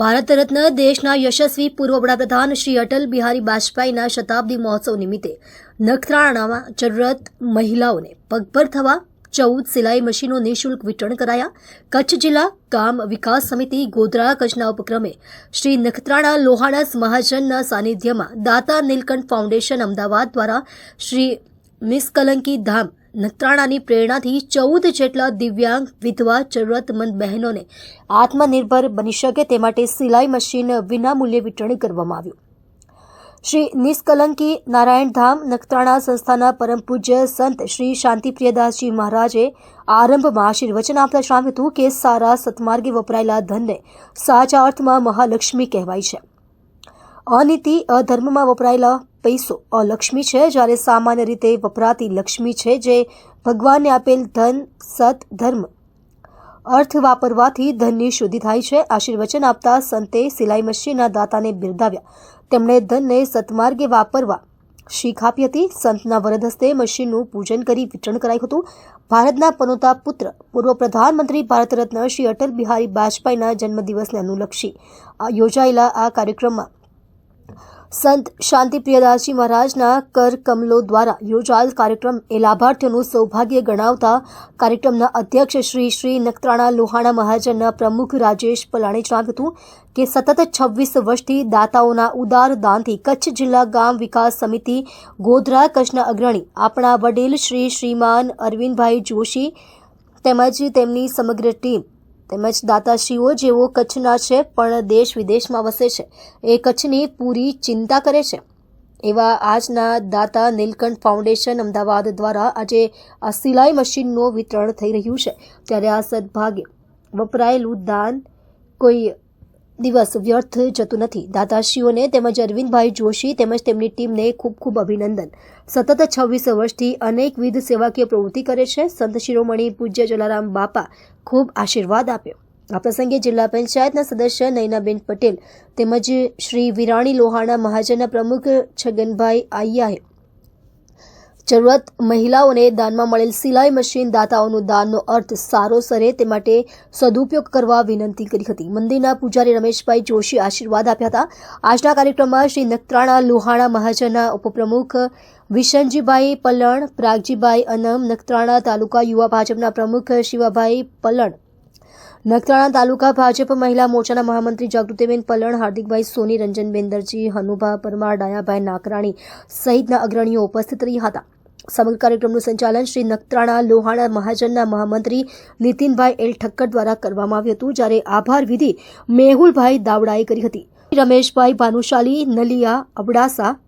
ભારત રત્ન દેશના યશસ્વી પૂર્વ વડાપ્રધાન શ્રી અટલ બિહારી વાજપેયીના શતાબ્દી મહોત્સવ નિમિત્તે નખત્રાણામાં જરૂરત મહિલાઓને પગભર થવા ચૌદ સિલાઈ મશીનો નિઃશુલ્ક વિતરણ કરાયા. કચ્છ જિલ્લા ગામ વિકાસ સમિતિ ગોધરા કચ્છના ઉપક્રમે શ્રી નખત્રાણા લોહાણસ મહાજનના સાનિધ્યમાં દાતા નીલકંઠ ફાઉન્ડેશન અમદાવાદ દ્વારા શ્રી નિષ્કલંકી ધામ નખત્રાણાની પ્રેરણાથી ચૌદ જેટલા દિવ્યાંગ, વિધવા, જરૂરતમંદ બહેનોને આત્મનિર્ભર બની શકે તે માટે સિલાઈ મશીન વિનામૂલ્યે વિતરણ કરવામાં આવ્યું. શ્રી નિષ્કલંકી નારાયણધામ નખત્રાણા સંસ્થાના પરમ પૂજ્ય સંત શ્રી શાંતિપ્રિયદાસજી મહારાજે આરંભમાં આશીર્વચન આપતા જણાવ્યું હતું કે સારા સત્માર્ગે વપરાયેલા ધનને સાચા અર્થમાં મહાલક્ષ્મી કહેવાય છે. અનીતિ અધર્મમાં વપરાયેલા પૈસો. અલક્ષ્મી છે જ્યારે સામાન્ય રીતે વપરાતી લક્ષ્મી છે જે ભગવાનને આપેલ ધન, સત, ધર્મ અર્થ વાપરવાથી ધનની શુદ્ધિ થાય છે. આશીર્વચન આપતા સંતે સિલાઈ મશીનના દાતાને બિરદાવ્યા. તેમણે ધનને સત્માર્ગે વાપરવા શીખ આપી હતી. સંતના વરદ હસ્તે મશીનનું પૂજન કરી વિતરણ કરાયું હતું. ભારતના પનોતા પુત્ર, પૂર્વ પ્રધાનમંત્રી ભારત રત્ન શ્રી અટલ બિહારી વાજપેયીના જન્મદિવસને અનુલક્ષી યોજાયેલા આ કાર્યક્રમમાં સંત શાંતિપ્રિયદાસજી મહારાજના કર કમલો દ્વારા યોજાયેલ કાર્યક્રમ એ લાભાર્થીઓનું સૌભાગ્ય ગણાવતા કાર્યક્રમના અધ્યક્ષ શ્રી શ્રી નખત્રાણા લોહાણા મહાજનના પ્રમુખ રાજેશ પલાણે જણાવ્યું હતું કે સતત છવ્વીસ વર્ષથી દાતાઓના ઉદાર દાનથી કચ્છ જિલ્લા ગામ વિકાસ સમિતિ ગોધરા કચ્છના અગ્રણી આપણા વડીલ શ્રી શ્રીમાન અરવિંદભાઈ જોશી તેમજ તેમની સમગ્ર ટીમ તેમજ દાતાશ્રીઓ જેઓ કચ્છના છે, પણ દેશ વિદેશમાં વસે છે. એ કચ્છની પૂરી ચિંતા કરે છે. એવા આજના દાતા નીલકંઠ ફાઉન્ડેશન અમદાવાદ દ્વારા આજે આ સિલાઈ મશીનનું વિતરણ થઈ રહ્યું છે. ત્યારે આ સદભાગ્ય વપરાયેલું દાન કોઈ દિવસ વ્યર્થ જતું નથી. દાતાશ્રીઓને તેમજ અરવિંદભાઈ જોશી તેમજ તેમની ટીમને ખૂબ ખૂબ અભિનંદન. સતત છવ્વીસ વર્ષથી અનેકવિધ સેવાકીય પ્રવૃત્તિ કરે છે. સંત શિરોમણી પૂજ્ય જલારામ બાપા ખૂબ આશીર્વાદ આપ્યો. આ પ્રસંગે જિલ્લા પંચાયતના સદસ્ય નયનાબેન પટેલ તેમજ શ્રી વિરાણી લોહાણા મહાજનના પ્રમુખ છગનભાઈ આયાએ જરૂરત મહિલાઓને દાનમાં મળેલ સિલાઈ મશીન દાતાઓનું દાનનો અર્થ સારો સરે તે માટે સદુપયોગ કરવા વિનંતી કરી હતી. મંદિરના પૂજારી રમેશભાઈ જોશી આશીર્વાદ આપ્યા હતા. આજના કાર્યક્રમમાં શ્રી નખત્રાણા લોહાણા મહાજનના ઉપપ્રમુખ વિશનજીભાઈ પલણ, પ્રાગજીભાઈ અનમ, નખત્રાણા તાલુકા યુવા ભાજપના પ્રમુખ શિવાભાઈ પલણ નખત્રાણા તાલુકા ભાજપ મહિલા મોરચાના મહામંત્રી જાગૃતિબેન પલણ, હાર્દિકભાઈ સોની રંજનબેન દરજી હનુભા પરમાર, ડાયાભાઈ નાકરાણી સહિતના અગ્રણીઓ ઉપસ્થિત રહ્યા હતા. સમગ્ર કાર્યક્રમનું સંચાલન શ્રી નખત્રાણા લોહાણા મહાજનના મહામંત્રી નીતિનભાઈ એલ ઠક્કર દ્વારા કરવામાં આવ્યું હતું, જ્યારે આભાર વિધિ મેહુલભાઈ દાવડાએ કરી હતી. રમેશભાઈ ભાનુશાલી, નલિયા અબડાસા